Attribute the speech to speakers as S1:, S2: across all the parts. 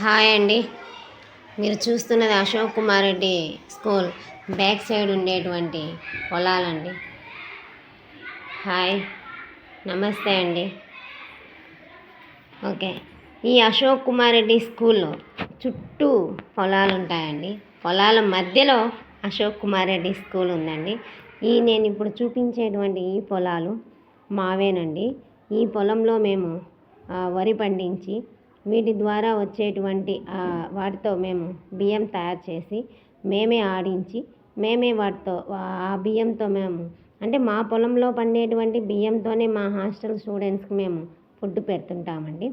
S1: Hi అండి. మీరు చూస్తున్నది Ashok Kumar Reddy school. Back side ఉండేటువంటి పొలాలండి. హాయ్. నమస్తే అండి. ఓకే. ఈ అశోక్ కుమార్ రెడ్డి స్కూల్లో చుట్టూ పొలాలు ఉంటాయండి. పొలాల మధ్యలో అశోక్ కుమార్ రెడ్డి స్కూల్ ఉందండి. ఈ నేను ఇప్పుడు చూపించేటువంటి ఈ పొలాలు మావేనండి. ఈ పొలంలో మేము వరి పండించి వీటి ద్వారా వచ్చేటువంటి వాటితో మేము బియ్యం తయారు చేసి మేమే ఆడించి మేమే వాటితో ఆ- ఆ బియ్యంతో మేము అంటే మా పొలంలో పండేటువంటి బియ్యంతోనే మా హాస్టల్ స్టూడెంట్స్కి మేము ఫుడ్ పెడుతుంటామండి.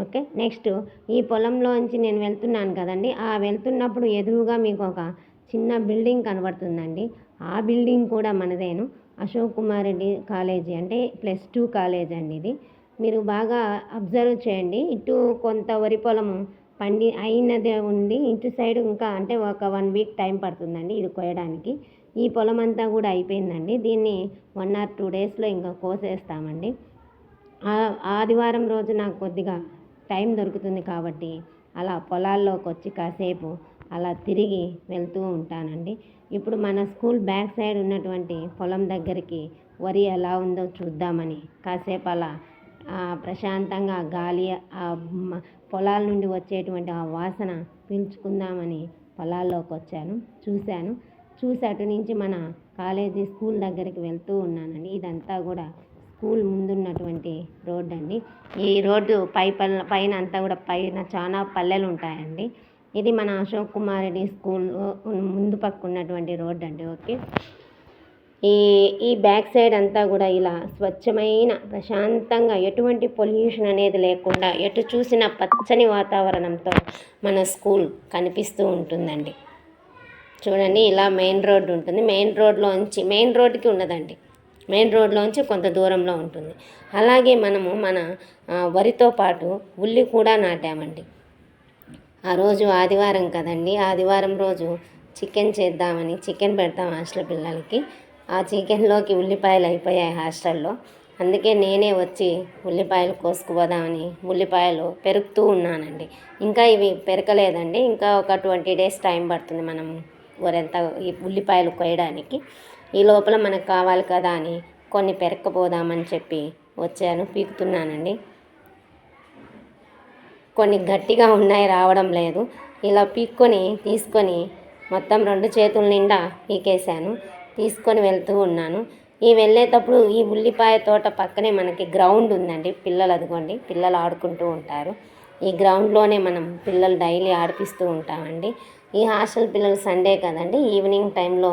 S1: ఓకే? నెక్స్ట్ ఈ పొలంలోంచి నేను వెళ్తున్నాను కదండి. ఆ వెళ్తున్నప్పుడు ఎదురుగా మీకు ఒక చిన్న బిల్డింగ్ కనబడుతుందండి. ఆ బిల్డింగ్ కూడా మనదేను. అశోక్ కుమార్ రెడ్డి కాలేజీ అంటే ప్లస్ టూ కాలేజ్ అండి ఇది. మీరు బాగా అబ్జర్వ్ చేయండి. ఇటు కొంత వరి పొలము పండి అయినదే ఉండి ఇటు సైడ్ ఇంకా అంటే ఒక వన్ వీక్ టైం పడుతుందండి ఇది కోయడానికి ఈ పొలం అంతా కూడా అయిపోయిందండి. దీన్ని వన్ ఆర్ టూ డేస్లో ఇంకా కోసేస్తామండి. ఆదివారం రోజు నాకు కొద్దిగా టైం దొరుకుతుంది కాబట్టి అలా పొలాల్లోకి వచ్చి కాసేపు అలా తిరిగి వెళ్తూ ఉంటానండి. ఇప్పుడు మన స్కూల్ బ్యాక్ సైడ్ ఉన్నటువంటి పొలం దగ్గరికి వరి ఎలా ఉందో చూద్దామని కాసేపు అలా ప్రశాంతంగా గాలి ఆ పొలాల నుండి వచ్చేటువంటి ఆ వాసన పీల్చుకుందామని పొలాల్లోకి వచ్చాను చూశాను. చూసి అటు నుంచి మన కాలేజీ స్కూల్ దగ్గరికి వెళ్తూ ఉన్నానండి. ఇదంతా కూడా స్కూల్ ముందున్నటువంటి రోడ్ అండి. ఈ రోడ్డు పై పల్ల పైన అంతా కూడా పైన చాలా పల్లెలు ఉంటాయండి. ఇది మన అశోక్ కుమార్ రెడ్డి స్కూల్ ముందు పక్క ఉన్నటువంటి రోడ్ అండి. ఓకే. ఈ ఈ బ్యాక్ సైడ్ అంతా కూడా ఇలా స్వచ్ఛమైన ప్రశాంతంగా ఎటువంటి పొల్యూషన్ అనేది లేకుండా ఎటు చూసిన పచ్చని వాతావరణంతో మన స్కూల్ కనిపిస్తూ ఉంటుందండి. చూడండి ఇలా మెయిన్ రోడ్డు ఉంటుంది. మెయిన్ రోడ్లోంచి మెయిన్ రోడ్కి ఉండదండి. మెయిన్ రోడ్లోంచి కొంత దూరంలో ఉంటుంది. అలాగే మనము మన వరితో పాటు ఉల్లి కూడా నాటామండి. ఆ రోజు ఆదివారం కదండి. ఆదివారం రోజు చికెన్ చేద్దామని చికెన్ పెడతాం హాస్టల్ పిల్లలకి. ఆ చికెన్లోకి ఉల్లిపాయలు అయిపోయాయి హాస్టల్లో. అందుకే నేనే వచ్చి ఉల్లిపాయలు కోసుకుపోదామని ఉల్లిపాయలు పెరుగుతూ ఉన్నానండి. ఇంకా ఇవి పెరకలేదండి ఇంకా ఒక ట్వంటీ డేస్ టైం పడుతుంది మనం వరంతా ఈ ఉల్లిపాయలు కోయడానికి. ఈ లోపల మనకు కావాలి కదా అని కొన్ని పెరక్కపోదామని చెప్పి వచ్చాను పీకుతున్నానండి. కొన్ని గట్టిగా ఉన్నాయి రావడం లేదు. ఇలా పీక్కొని తీసుకొని మొత్తం రెండు చేతుల నిండా పీకేశాను. తీసుకొని వెళ్తూ ఉన్నాను. ఈ వెళ్ళేటప్పుడు ఈ ఉల్లిపాయ తోట పక్కనే మనకి గ్రౌండ్ ఉందండి. పిల్లలు అదిగోండి పిల్లలు ఆడుకుంటూ ఉంటారు. ఈ గ్రౌండ్లోనే మనం పిల్లలు డైలీ ఆడిపిస్తూ ఉంటామండి. ఈ హాస్టల్ పిల్లలు సండే కదండి ఈవినింగ్ టైంలో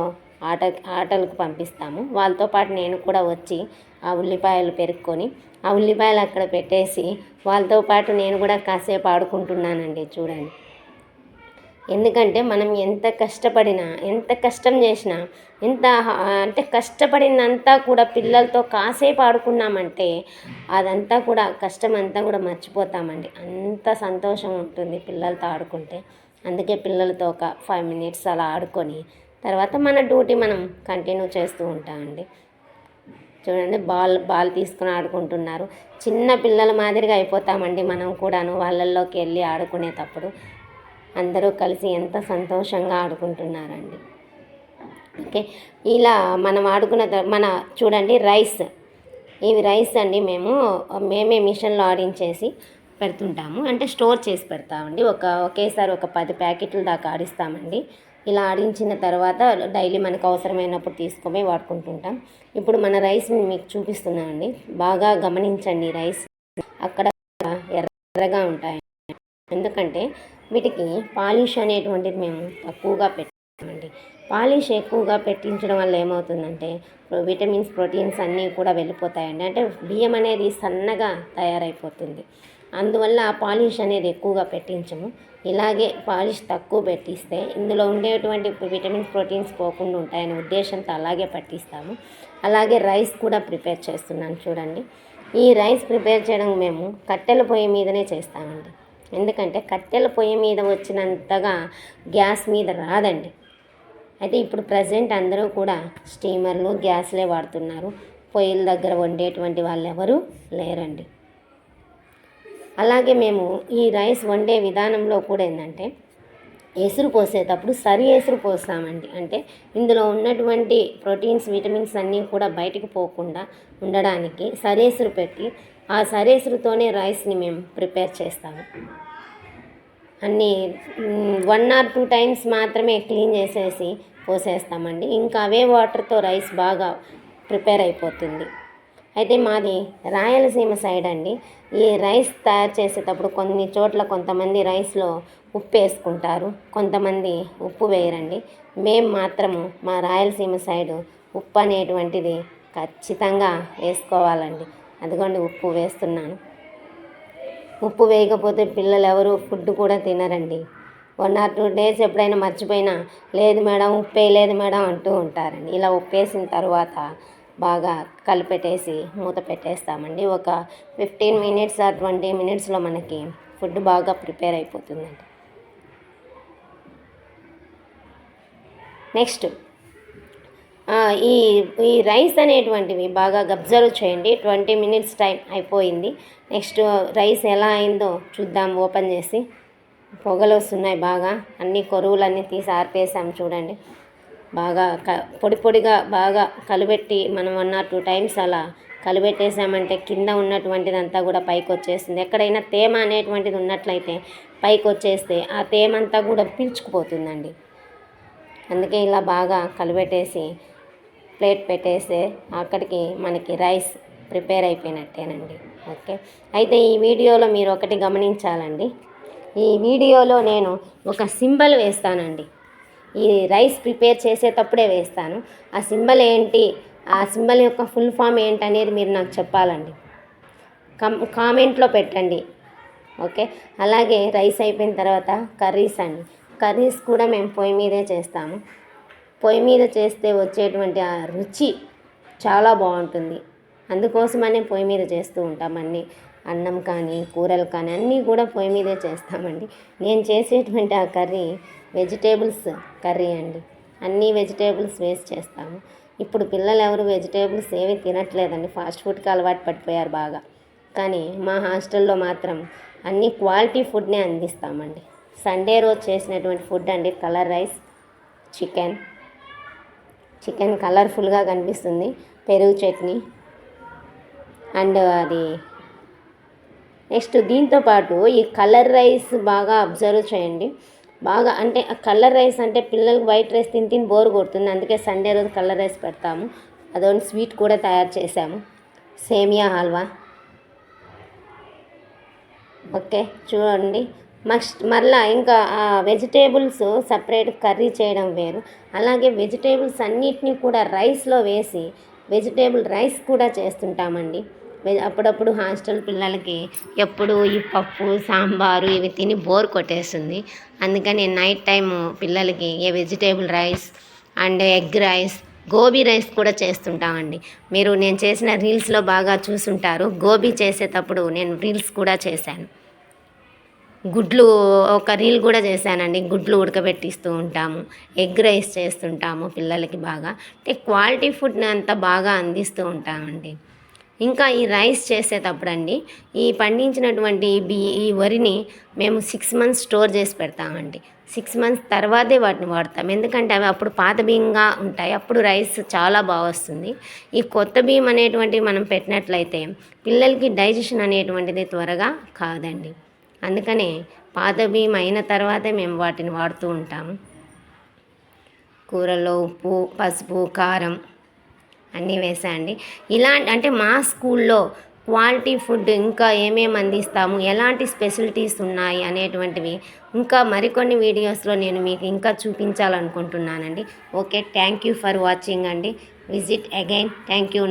S1: ఆట ఆటలకు పంపిస్తాము. వాళ్ళతో పాటు నేను కూడా వచ్చి ఆ ఉల్లిపాయలు పెరుక్కొని ఆ ఉల్లిపాయలు అక్కడ పెట్టేసి వాళ్ళతో పాటు నేను కూడా కాసేపు ఆడుకుంటున్నానండి. చూడండి. ఎందుకంటే మనం ఎంత కష్టపడినా ఎంత కష్టం చేసినా ఎంత అంటే కష్టపడిందంతా కూడా పిల్లలతో కాసేపు ఆడుకున్నామంటే అదంతా కూడా కష్టం అంతా కూడా మర్చిపోతామండి. అంత సంతోషం ఉంటుంది పిల్లలతో ఆడుకుంటే. అందుకే పిల్లలతో ఒక ఫైవ్ మినిట్స్ అలా ఆడుకొని తర్వాత మన డ్యూటీ మనం కంటిన్యూ చేస్తూ ఉంటామండి. చూడండి బాల్ బాల్ తీసుకుని ఆడుకుంటున్నారు. చిన్న పిల్లల మాదిరిగా అయిపోతామండి మనం కూడాను వాళ్ళల్లోకి వెళ్ళి ఆడుకునేటప్పుడు. అందరూ కలిసి ఎంత సంతోషంగా ఆడుకుంటున్నారండి. ఓకే ఇలా మనం ఆడుకున్న మన చూడండి రైస్. ఇవి రైస్ అండి మేము మేమే మిషన్లో ఆడించేసి పెడుతుంటాము. అంటే స్టోర్ చేసి పెడతామండి. ఒక ఒకేసారి ఒక పది ప్యాకెట్ల దాకా ఆడిస్తామండి. ఇలా ఆడించిన తర్వాత డైలీ మనకు అవసరమైనప్పుడు తీసుకొని వాడుకుంటుంటాం. ఇప్పుడు మన రైస్ని మీకు చూపిస్తున్నామండి బాగా గమనించండి రైస్. అక్కడ ఎర్రగా ఉంటాయి ఎందుకంటే వీటికి పాలిష్ అనేటువంటిది మేము తక్కువగా పెట్టామండి. పాలిష్ ఎక్కువగా పెట్టించడం వల్ల ఏమవుతుందంటే విటమిన్స్ ప్రోటీన్స్ అన్నీ కూడా వెళ్ళిపోతాయండి. అంటే బియ్యం అనేది సన్నగా తయారైపోతుంది. అందువల్ల ఆ పాలిష్ అనేది ఎక్కువగా పెట్టించము. ఇలాగే పాలిష్ తక్కువ పెట్టిస్తే ఇందులో ఉండేటువంటి విటమిన్స్ ప్రోటీన్స్ పోకుండా ఉంటాయనే ఉద్దేశంతో అలాగే పట్టిస్తాము. అలాగే రైస్ కూడా ప్రిపేర్ చేస్తున్నాను చూడండి. ఈ రైస్ ప్రిపేర్ చేయడం మేము కట్టెల పొయ్యి మీదనే చేస్తామండి. ఎందుకంటే కట్టెల పొయ్యి మీద వచ్చినంతగా గ్యాస్ మీద రాదండి. అయితే ఇప్పుడు ప్రజెంట్ అందరూ కూడా స్టీమర్లు గ్యాస్లే వాడుతున్నారు. పొయ్యిల దగ్గర వండేటువంటి వాళ్ళు ఎవరు లేరండి. అలాగే మేము ఈ రైస్ వండే విధానంలో కూడా ఏంటంటే ఎసురు పోసేటప్పుడు సరి ఎసురు పోస్తామండి. అంటే ఇందులో ఉన్నటువంటి ప్రోటీన్స్ విటమిన్స్ అన్నీ కూడా బయటికి పోకుండా ఉండడానికి సరేసురు పెట్టి ఆ సరేసురుతోనే రైస్ని మేము ప్రిపేర్ చేస్తాము. అన్నీ వన్ ఆర్ టూ టైమ్స్ మాత్రమే క్లీన్ చేసేసి పోసేస్తామండి. ఇంకా అవే వాటర్తో రైస్ బాగా ప్రిపేర్ అయిపోతుంది. అయితే మాది రాయలసీమ సైడ్ అండి. ఈ రైస్ తయారు చేసేటప్పుడు కొన్ని చోట్ల కొంతమంది రైస్లో ఉప్పు వేసుకుంటారు. కొంతమంది ఉప్పు వేయరండి. మేము మాత్రము మా రాయలసీమ సైడు ఉప్పు అనేటువంటిది ఖచ్చితంగా వేసుకోవాలండి. అదిగోండి ఉప్పు వేస్తున్నాను. ఉప్పు వేయకపోతే పిల్లలు ఎవరు ఫుడ్ కూడా తినరండి. వన్ ఆర్ టూ డేస్ ఎప్పుడైనా మర్చిపోయినా లేదు మేడం ఉప్పు వేయలేదు మేడం అంటూ ఉంటారండి. ఇలా ఉప్పు వేసిన తర్వాత బాగా కలిపెట్టేసి మూత పెట్టేస్తామండి. ఒక ఫిఫ్టీన్ మినిట్స్ ఆ ట్వంటీ మినిట్స్లో మనకి ఫుడ్ బాగా ప్రిపేర్ అయిపోతుందండి. నెక్స్ట్ ఈ ఈ రైస్ అనేటువంటివి బాగా అబ్జర్వ్ చేయండి. ట్వంటీ మినిట్స్ టైం అయిపోయింది. నెక్స్ట్ రైస్ ఎలా అయిందో చూద్దాం ఓపెన్ చేసి. పొగలు వస్తున్నాయి బాగా. అన్ని కొరువులన్నీ తీసి ఆర్పేసాం చూడండి. బాగా క పొడి పొడిగా బాగా కలుబెట్టి మనం వన్ ఆర్ టూ టైమ్స్ అలా కలుబెట్టేసామంటే కింద ఉన్నటువంటిదంతా కూడా పైకి వచ్చేస్తుంది. ఎక్కడైనా తేమ అనేటువంటిది ఉన్నట్లయితే పైకి వచ్చేస్తే ఆ తేమ అంతా కూడా పీల్చుకుపోతుందండి. అందుకే ఇలా బాగా కలుబెట్టేసి ప్లేట్ పెట్టేస్తే అక్కడికి మనకి రైస్ ప్రిపేర్ అయిపోయినట్టేనండి. ఓకే? అయితే ఈ వీడియోలో మీరు ఒకటి గమనించాలండి. ఈ వీడియోలో నేను ఒక సింబల్ వేస్తానండి. ఈ రైస్ ప్రిపేర్ చేసేటప్పుడే వేస్తాను. ఆ సింబల్ ఏంటి? ఆ సింబల్ యొక్క ఫుల్ ఫామ్ ఏంటి అనేది మీరు నాకు చెప్పాలండి. కమ్ కామెంట్లో పెట్టండి. ఓకే? అలాగే రైస్ అయిపోయిన తర్వాత కర్రీస్ అండి. కర్రీస్ కూడా మేము పొయ్యి మీదే చేస్తాము. పొయ్యి మీద చేస్తే వచ్చేటువంటి ఆ రుచి చాలా బాగుంటుంది. అందుకోసమనే పొయ్యి మీద చేస్తూ ఉంటాం అన్ని. అన్నం కానీ కూరలు కానీ అన్నీ కూడా పొయ్యి మీదే చేస్తామండి. నేను చేసేటువంటి ఆ కర్రీ వెజిటేబుల్స్ కర్రీ అండి. అన్నీ వెజిటేబుల్స్ వేస్ట్ చేస్తాము. ఇప్పుడు పిల్లలు ఎవరు వెజిటేబుల్స్ ఏమీ తినట్లేదండి. ఫాస్ట్ ఫుడ్కి అలవాటు పడిపోయారు బాగా. కానీ మా హాస్టల్లో మాత్రం అన్ని క్వాలిటీ ఫుడ్నే అందిస్తామండి. సండే రోజు చేసినటువంటి ఫుడ్ అండి. కలర్ రైస్ చికెన్ చికెన్ కలర్ఫుల్గా కనిపిస్తుంది. పెరుగు చట్నీ. అండ్ అది నెక్స్ట్ దీంతో పాటు ఈ కలర్ రైస్ బాగా అబ్జర్వ్ చేయండి. బాగా అంటే కలర్ రైస్ అంటే పిల్లలకు వైట్ రైస్ తిని తిని బోర్ కొడుతుంది. అందుకే సండే రోజు కలర్ రైస్ పెడతాము. అదొని స్వీట్ కూడా తయారు చేసాము సేమియా హల్వా. ఓకే చూడండి. మస్ట్ మరలా ఇంకా వెజిటేబుల్స్ సపరేట్ కర్రీ చేయడం వేరు. అలాగే వెజిటేబుల్స్ అన్నిటినీ కూడా రైస్లో వేసి వెజిటేబుల్ రైస్ కూడా చేస్తుంటామండి. అప్పుడప్పుడు హాస్టల్ పిల్లలకి ఎప్పుడు ఈ పప్పు సాంబారు ఇవి తిని బోర్ కొట్టేస్తుంది. అందుకని నైట్ టైము పిల్లలకి ఏ vegetable rice and egg rice gobi rice కూడా చేస్తుంటామండి. మీరు నేను చేసిన రీల్స్లో బాగా చూసుంటారు. గోబీ చేసేటప్పుడు నేను రీల్స్ కూడా చేశాను. గుడ్లు ఒక రీల్ కూడా చేశానండి. గుడ్లు ఉడకబెట్టిస్తూ ఉంటాము. ఎగ్ రైస్ చేస్తుంటాము పిల్లలకి బాగా. అంటే క్వాలిటీ ఫుడ్ని అంత బాగా అందిస్తూ ఉంటామండి. ఇంకా ఈ రైస్ చేసేటప్పుడు అండి ఈ పండించినటువంటి బి ఈ వరిని మేము సిక్స్ మంత్స్ స్టోర్ చేసి పెడతామండి. సిక్స్ మంత్స్ తర్వాతే వాటిని వాడతాం. ఎందుకంటే అవి అప్పుడు పాత బియ్యంగా ఉంటాయి. అప్పుడు రైస్ చాలా బాగా వస్తుంది. ఈ కొత్త బియ్యం అనేటువంటివి మనం పెట్టినట్లయితే పిల్లలకి డైజెషన్ అనేటువంటిది త్వరగా కాదండి. అందుకనే పాత బియ్యం అయిన తర్వాతే మేము వాటిని వాడుతూ ఉంటాము కూరల్లో ఉప్పు పసుపు కారం అన్నీ వేసాయండి. ఇలాంటి అంటే మా స్కూల్లో క్వాలిటీ ఫుడ్ ఇంకా ఏమేమి అందిస్తాము ఎలాంటి స్పెషలిటీస్ ఉన్నాయి అనేటువంటివి ఇంకా మరికొన్ని వీడియోస్లో నేను మీకు ఇంకా చూపించాలనుకుంటున్నానండి. Okay thank you for watching అండి. Visit again. Thank you.